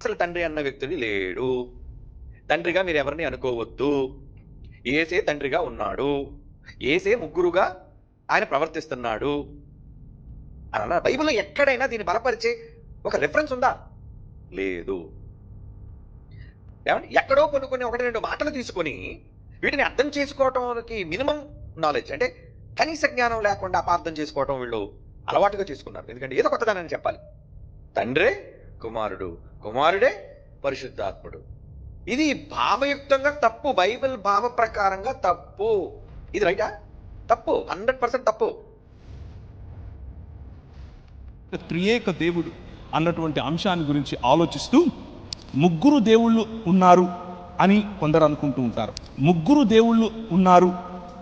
అసలు తండ్రి అన్న వ్యక్తుడు లేడు. తండ్రిగా మీరు ఎవరిని అనుకోవద్దు. ఏసే తండ్రిగా ఉన్నాడు. ఏసే ముగ్గురుగా ఆయన ప్రవర్తిస్తున్నాడు. అలా బైబిల్లో ఎక్కడైనా దీన్ని బలపరిచే ఒక రెఫరెన్స్ ఉందా? లేదు. ఎక్కడో కొన్ని కొన్ని ఒకటి రెండు మాటలు తీసుకొని వీటిని అర్థం చేసుకోవటానికి మినిమం నాలెడ్జ్ అంటే కనీస జ్ఞానం లేకుండా అపార్థం చేసుకోవటం వీళ్ళు అలవాటుగా చేసుకున్నారు. ఎందుకంటే ఏదో కొత్తదానని చెప్పాలి. తండ్రే కుమారుడు. కుమారుడే పరిశుద్ధాత్ముడు. ఇది భావయుక్తంగా తప్పు. బైబిల్ భావ ప్రకారంగా తప్పు. ఇది రైటా? తప్పు. హండ్రెడ్ పర్సెంట్ తప్పు. త్రియేక దేవుడు అన్నటువంటి అంశాన్ని గురించి ఆలోచిస్తూ ముగ్గురు దేవుళ్ళు ఉన్నారు అని కొందరు అనుకుంటూ ఉంటారు. ముగ్గురు దేవుళ్ళు ఉన్నారు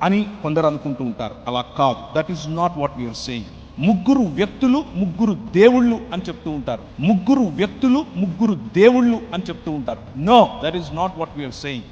అని కొందరు అనుకుంటూ ఉంటారు. అలా కాదు. That is not what you are saying ముగ్గురు వ్యక్తులు ముగ్గురు దేవుళ్ళు అని చెప్తూ ఉంటారు. ముగ్గురు వ్యక్తులు ముగ్గురు దేవుళ్ళు అని చెప్తూ ఉంటారు. No that is not what you are saying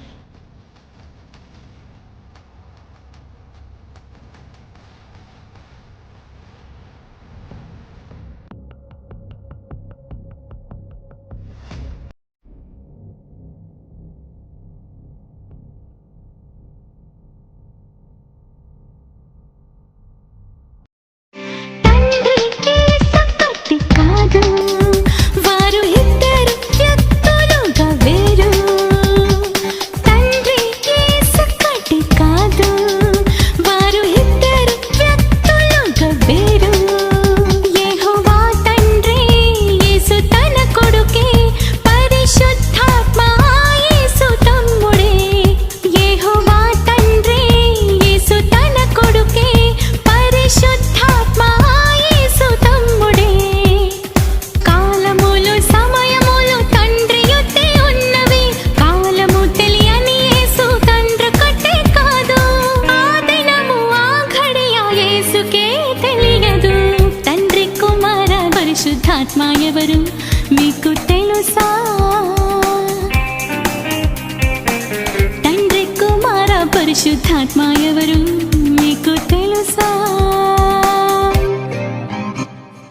పరిశుద్ధాత్మ ఎవరు మీకు తెలుసా? తండ్రి కుమార పరిశుద్ధాత్మ ఎవరు